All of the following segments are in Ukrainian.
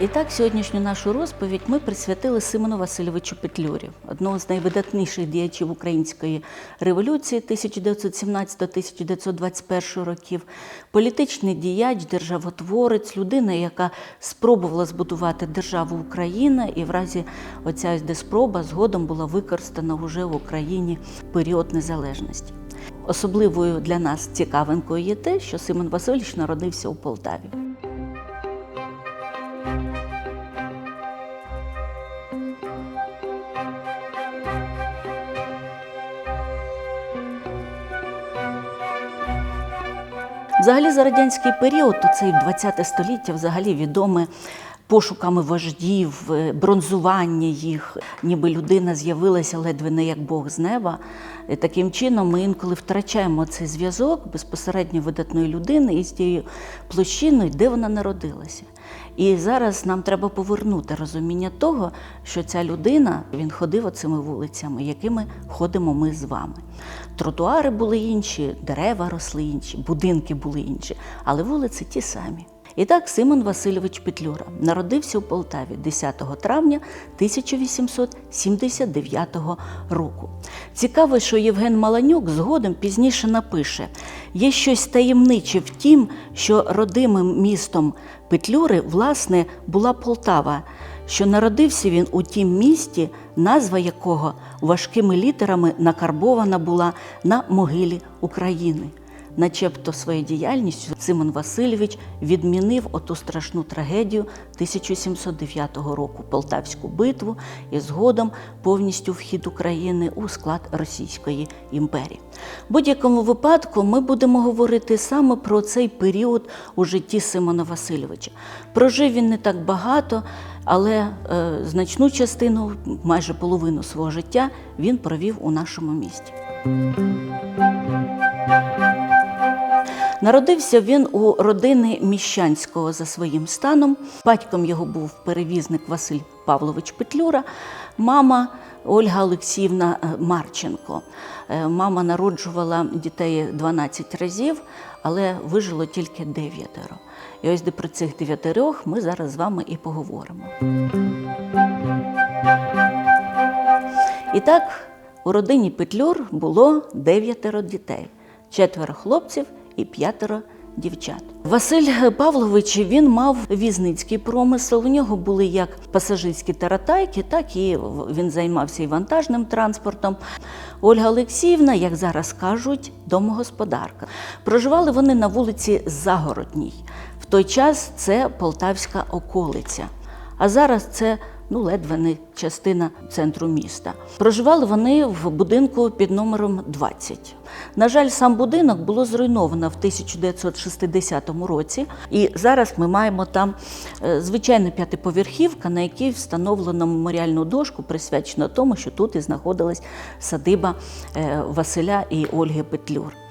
І так, сьогоднішню нашу розповідь ми присвятили Симону Васильовичу Петлюрі, одного з найвидатніших діячів української революції 1917-1921 років, політичний діяч, державотворець, людина, яка спробувала збудувати державу Україна, і в разі оця де спроба згодом була використана уже в Україні в період незалежності. Особливою для нас цікавинкою є те, що Симон Васильович народився у Полтаві. Взагалі за радянський період, то це 20 століття, взагалі відоме пошуками вождів, е, бронзування їх, ніби людина з'явилася ледве не як Бог з неба. Таким чином ми інколи втрачаємо цей зв'язок безпосередньо видатної людини із тією площиною, де вона народилася. І зараз нам треба повернути розуміння того, що ця людина він ходив оцими вулицями, якими ходимо ми з вами. Тротуари були інші, дерева росли інші, будинки були інші, але вулиці ті самі. І так Симон Васильович Петлюра народився у Полтаві 10 травня 1879 року. Цікаво, що Євген Маланюк згодом пізніше напише: є щось таємниче в тім, що родимим містом Петлюри, власне, була Полтава, що народився він у тім місті, назва якого важкими літерами накарбована була на могилі України. Начебто своєю діяльністю Симон Васильович відмінив оту страшну трагедію 1709 року Полтавську битву і згодом повністю вхід України у склад Російської імперії. Будь-якому випадку ми будемо говорити саме про цей період у житті Симона Васильовича. Прожив він не так багато, але е, значну частину, майже половину свого життя, він провів у нашому місті. Народився він у родини Міщанського за своїм станом. Батьком його був перевізник Василь Павлович Петлюра, мама Ольга Олексіївна е, Марченко. Е, Мама народжувала дітей 12 разів, але вижило тільки дев'ятеро. І ось де про цих дев'ятерох ми зараз з вами і поговоримо. І так, у родині Петлюр було дев'ятеро дітей, четверо хлопців і п'ятеро дівчат. Василь Павлович він мав візницький промисел. У нього були як пасажирські таратайки, так і він займався і вантажним транспортом. Ольга Олексіївна, як зараз кажуть, домогосподарка. Проживали вони на вулиці Загородній. В той час це Полтавська околиця. А зараз це ну, ледве не частина центру міста. Проживали вони в будинку під номером 20. На жаль, сам будинок було зруйновано в 1960 році, і зараз ми маємо там е, звичайна п'ятиповерхівка, на якій встановлено меморіальну дошку, присвячено тому, що тут і знаходилась садиба е, Василя і Ольги Петлюр.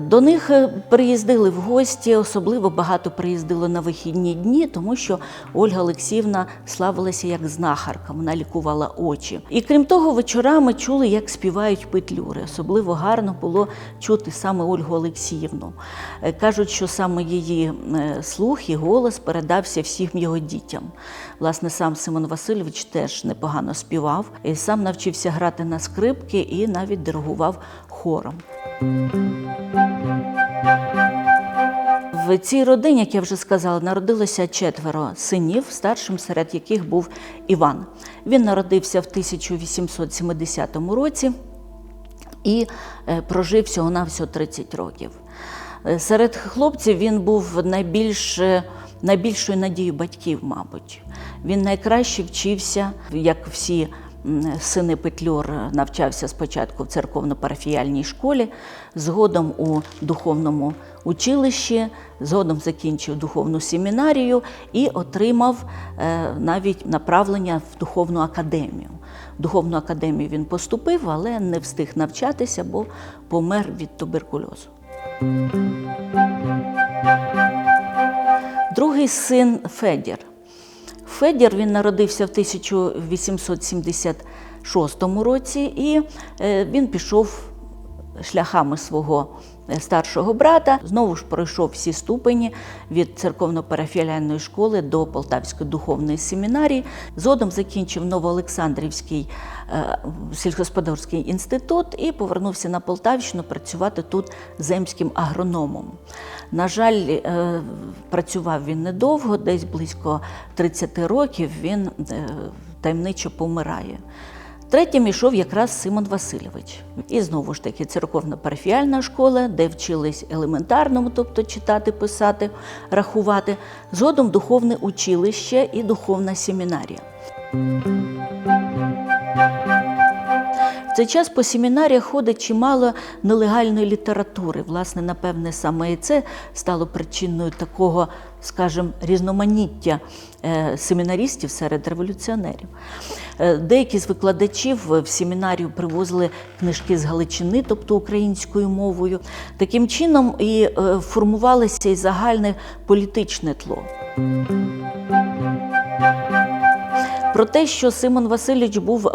До них е, приїздили в гості, особливо багато приїздило на вихідні дні, тому що Ольга Олексіївна славилася як знахарка, вона лікувала очі. І крім того, вечорами чули, як співають петлюри. Особливо гарно було чути саме Ольгу Олексіївну. Е, Кажуть, що саме її е, слух і голос передався всім його дітям. Власне, сам Симон Васильович теж непогано співав, і сам навчився грати на скрипки і навіть диригував хором. В цій родині, як я вже сказала, народилося четверо синів, старшим серед яких був Іван. Він народився в 1870 році і е, прожив всього на всього 30 років. Е, Серед хлопців він був найбільш, е, найбільшою надією батьків, мабуть. Він найкраще вчився, як всі сини Петлюр навчався спочатку в церковно-парафіяльній школі, згодом у духовному училищі, згодом закінчив духовну семінарію і отримав е, навіть направлення в духовну академію. В духовну академію він поступив, але не встиг навчатися, бо помер від туберкульозу. Другий син Федір. Федір. Він народився в 1876 році і е, він пішов шляхами свого старшого брата. Знову ж пройшов всі ступені від церковно-парафіяльної школи до Полтавської духовної семінарії. Згодом закінчив Новоолександрівський е, сільськогосподарський інститут і повернувся на Полтавщину працювати тут земським агрономом. На жаль, е, працював він недовго, десь близько 30 років він е, таємничо помирає. Третім ішов якраз Симон Васильович. І знову ж таки церковно-парафіальна школа, де вчились елементарному, тобто читати, писати, рахувати. Згодом духовне училище і духовна семінарія. Цей час по семінаріях ходить чимало нелегальної літератури. Власне, напевне, саме і це стало причиною такого, скажімо, різноманіття е, семінарістів серед революціонерів. Е, Деякі з викладачів в семінарію привозили книжки з Галичини, тобто українською мовою. Таким чином і е, формувалося і загальне політичне тло. Про те, що Симон Васильович був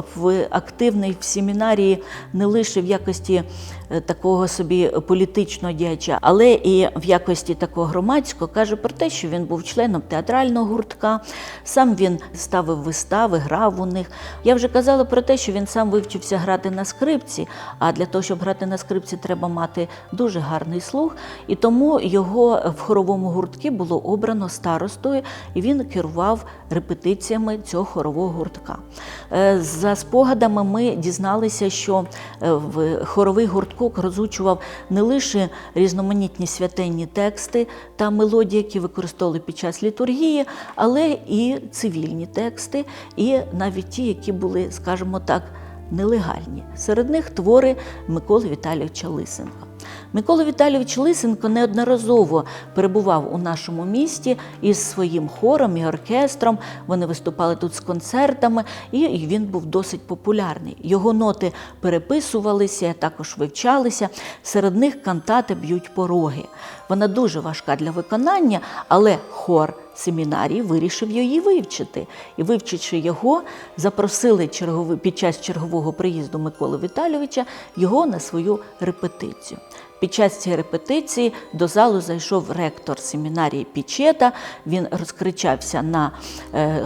активний в семінарії не лише в якості е, такого собі політичного діяча, але і в якості такого громадського, каже про те, що він був членом театрального гуртка, сам він ставив вистави, грав у них. Я вже казала про те, що він сам вивчився грати на скрипці, а для того, щоб грати на скрипці, треба мати дуже гарний слух. І тому його в хоровому гурткі було обрано старостою, і він керував репетиціями цього хорового гуртка. Е, За спогадами ми дізналися, що е, в хоровий гурток розучував не лише різноманітні святенні тексти та мелодії, які використовували під час літургії, але і цивільні тексти, і навіть ті, які були, скажімо так, нелегальні. Серед них твори Миколи Віталійовича Лисенка. Микола Віталійович Лисенко неодноразово перебував у нашому місті із своїм хором і оркестром. Вони виступали тут з концертами, і він був досить популярний. Його ноти переписувалися, також вивчалися. Серед них кантати б'ють пороги. Вона дуже важка для виконання, але хор семінарії вирішив її вивчити. І вивчивши його, запросили черговий, під час чергового приїзду Миколи Віталійовича його на свою репетицію. Під час цієї репетиції до залу зайшов ректор семінарії Пічета. Він розкричався на е,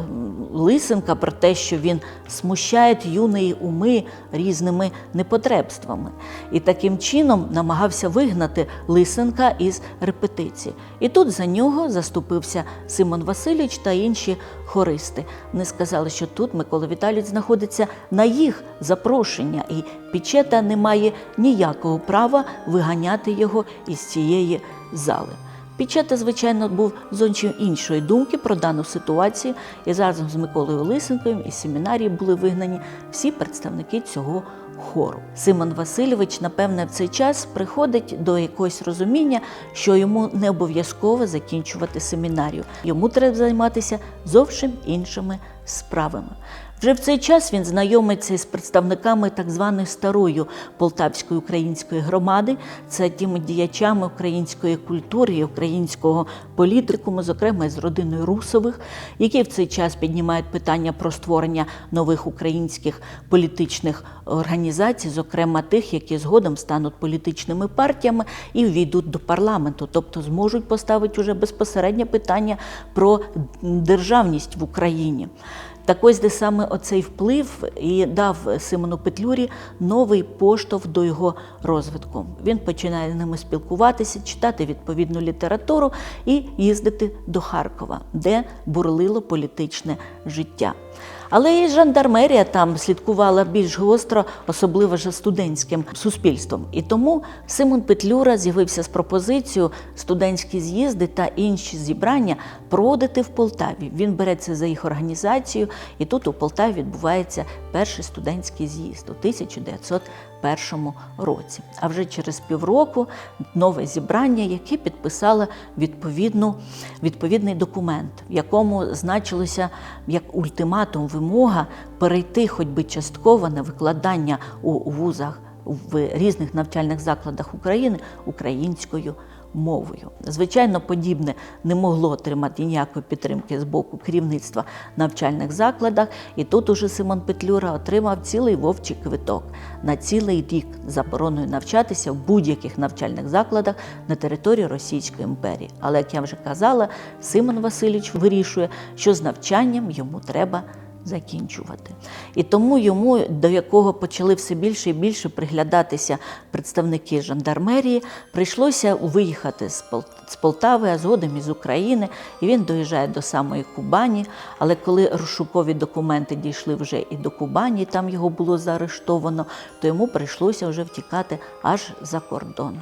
Лисенка про те, що він смущає юні уми різними непотребствами. І таким чином намагався вигнати Лисенка із репетиції. І тут за нього заступився Симон Васильович та інші хористи. Вони сказали, що тут Микола Віталійович знаходиться на їх запрошення, і Пічета не має ніякого права виганяти його із цієї зали. Пічета, звичайно, був зовсім іншої думки про дану ситуацію, і разом з Миколою Лисенком із семінарії були вигнані всі представники цього хору. Симон Васильович, напевне, в цей час приходить до якогось розуміння, що йому не обов'язково закінчувати семінарію. Йому треба займатися зовсім іншими справами. Вже в цей час він знайомиться з представниками так званої старої полтавської української громади, це тими діячами української культури і українського політикуму, зокрема з родиною Русових, які в цей час піднімають питання про створення нових українських політичних організацій, зокрема тих, які згодом стануть політичними партіями і війдуть до парламенту, тобто зможуть поставити уже безпосереднє питання про державність в Україні. Так ось де саме оцей вплив і дав Симону Петлюрі новий поштовх до його розвитку. Він починає з ними спілкуватися, читати відповідну літературу і їздити до Харкова, де бурлило політичне життя. Але і жандармерія там слідкувала більш гостро, особливо ж студентським суспільством. І тому Симон Петлюра з'явився з пропозицією студентські з'їзди та інші зібрання проводити в Полтаві. Він береться за їх організацію, і тут у Полтаві відбувається перший студентський з'їзд у 1901 році. А вже через півроку нове зібрання, яке підписало відповідну, відповідний документ, в якому значилося як ультиматум вимога перейти хоч би частково на викладання у вузах в різних навчальних закладах України українською мовою. Звичайно, подібне не могло отримати ніякої підтримки з боку керівництва навчальних закладах, і тут уже Симон Петлюра отримав цілий вовчий квиток на цілий рік забороною навчатися в будь-яких навчальних закладах на території Російської імперії. Але як я вже казала, Симон Васильович вирішує, що з навчанням йому треба закінчувати. І тому йому, до якого почали все більше і більше приглядатися представники жандармерії, прийшлося виїхати з Пол- Полтави, а згодом із України. І він доїжджає до самої Кубані. Але коли розшукові документи дійшли вже і до Кубані, там його було заарештовано, то йому прийшлося вже втікати аж за кордон.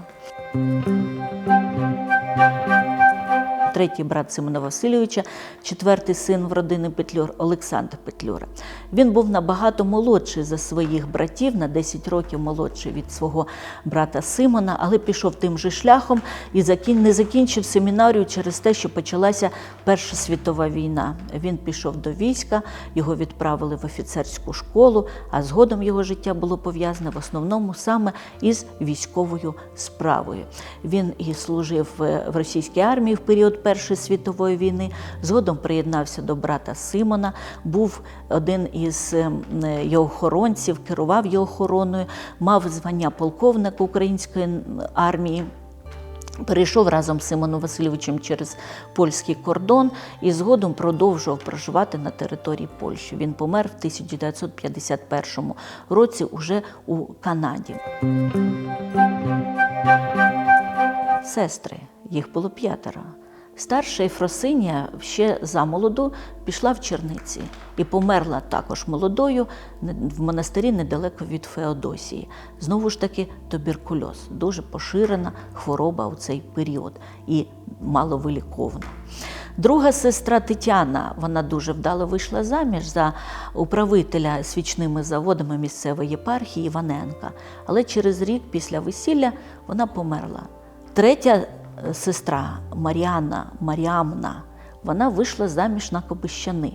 Третій брат Симона Васильовича, четвертий син в родини Петлюр Олександр Петлюра. Він був набагато молодший за своїх братів, на 10 років молодший від свого брата Симона, але пішов тим же шляхом і не закінчив семінарію через те, що почалася Перша світова війна. Він пішов до війська, його відправили в офіцерську школу, а згодом його життя було пов'язане в основному саме із військовою справою. Він і служив е, в російській армії в період Першої світової війни. Згодом приєднався до брата Симона, був один із ем, е, його охоронців, керував його охороною, мав звання полковника української армії. Перейшов разом з Симоном Васильовичем через польський кордон і згодом продовжував проживати на території Польщі. Він помер в 1951 році уже у Канаді. Сестри, їх було п'ятеро. Старша Ефросинія ще замолоду пішла в Черниці і померла також молодою в монастирі недалеко від Феодосії. Знову ж таки, туберкульоз дуже поширена хвороба у цей період і маловиліковна. Друга сестра Тетяна, вона дуже вдало вийшла заміж за управителя свічними заводами місцевої єпархії Іваненка. Але через рік після весілля вона померла. Третя сестра Маріанна Маріамна, вона вийшла заміж на Кобищани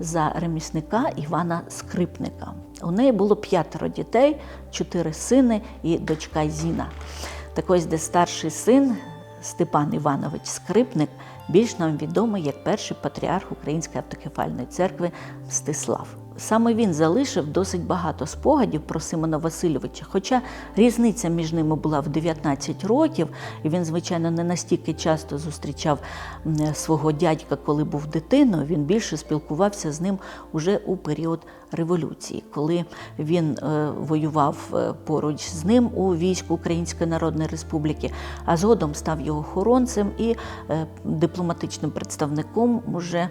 за ремісника Івана Скрипника. У неї було п'ятеро дітей, чотири сини і дочка Зіна. Так ось, де старший син Степан Іванович Скрипник більш нам відомий як перший патріарх Української автокефальної церкви Мстислав. Саме він залишив досить багато спогадів про Симона Васильовича, хоча різниця між ними була в 19 років, і він, звичайно, не настільки часто зустрічав свого дядька, коли був дитиною. Він більше спілкувався з ним уже у період революції, коли він е, воював е, поруч з ним у війську Української Народної Республіки, а згодом став його охоронцем і е, дипломатичним представником уже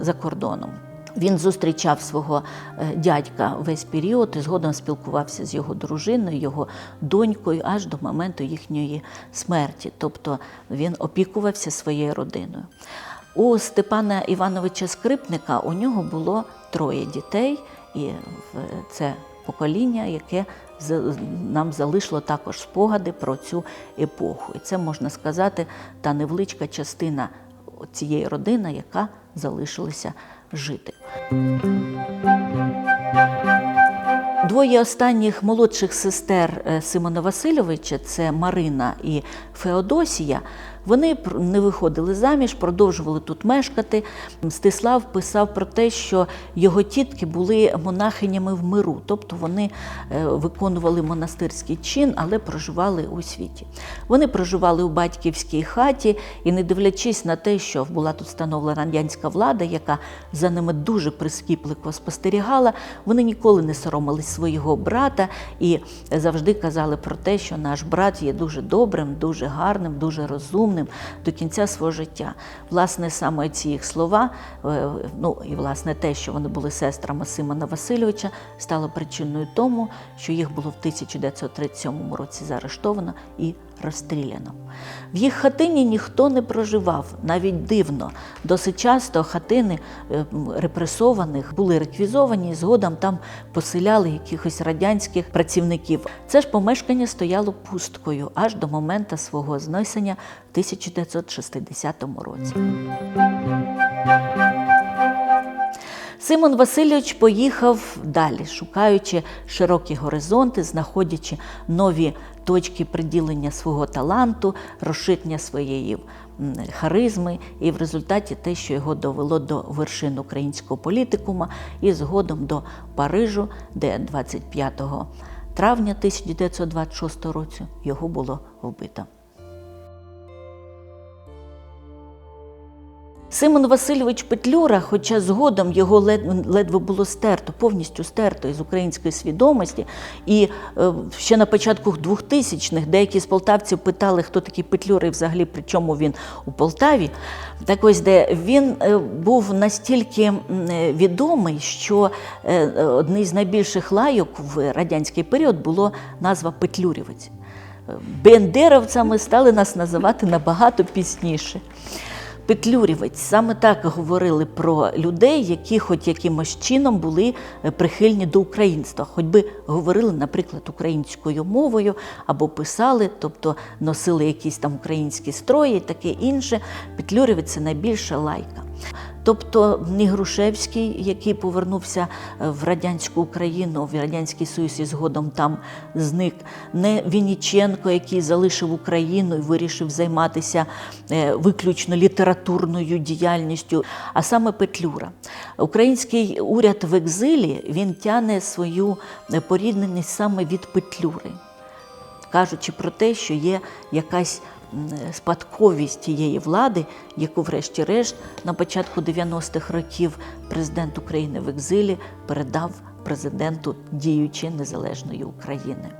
за кордоном. Він зустрічав свого е, дядька весь період і згодом спілкувався з його дружиною, його донькою аж до моменту їхньої смерті. Тобто він опікувався своєю родиною. У Степана Івановича Скрипника у нього було троє дітей, і це покоління, яке нам залишило також спогади про цю епоху. І це можна сказати та невеличка частина цієї родини, яка залишилася жити. Двоє останніх молодших сестер е, Симона Васильовича це Марина і Феодосія. Вони не виходили заміж, продовжували тут мешкати. Мстислав писав про те, що його тітки були монахинями в миру, тобто вони е, виконували монастирський чин, але проживали у світі. Вони проживали у батьківській хаті і, не дивлячись на те, що була тут встановлена радянська влада, яка за ними дуже прискіпливо спостерігала, вони ніколи не соромились свого брата і завжди казали про те, що наш брат є дуже добрим, дуже гарним, дуже розумним до кінця свого життя. Власне, саме ці їх слова, е, ну і власне те, що вони були сестрами Симона Васильовича, стало причиною тому, що їх було в 1937 році заарештовано і розстріляно. В їх хатині ніхто не проживав, навіть дивно. Досить часто хатини е, репресованих були реквізовані, згодом там поселяли якихось радянських працівників. Це ж помешкання стояло пусткою аж до моменту свого знесення в 1960 році. Симон Васильович поїхав далі, шукаючи широкі горизонти, знаходячи нові точки приділення свого таланту, розширення своєї харизми, і в результаті те, що його довело до вершин українського політикума і згодом до Парижу, де 25 травня 1926 року його було вбито. Симон Васильович Петлюра, хоча згодом його лед- ледве було стерто, повністю стерто із української свідомості, і е, ще на початку 2000-х деякі з полтавців питали, хто такий Петлюра і взагалі при чому він у Полтаві. Так ось де він е, був настільки е, відомий, що е, е, одним з найбільших лайок в радянський період було назва Петлюрівець. Бендеровцями стали нас називати набагато пізніше. Петлюрівець саме так говорили про людей, які хоч якимось чином були е, прихильні до українства, хоч би говорили, наприклад, українською мовою або писали, тобто носили якісь там українські строї, таке інше. Петлюрівець це найбільша лайка. Тобто ні Грушевський, який повернувся е, в радянську Україну, в радянський Союз і згодом там зник, не Вінніченко, який залишив Україну і вирішив займатися е, виключно літературною діяльністю, а саме Петлюра. Український уряд в екзилі він тяне свою е, порідненість саме від Петлюри кажучи про те, що є якась спадковість тієї влади, яку, врешті-решт, на початку 90-х років президент України в екзилі передав президенту діючої незалежної України.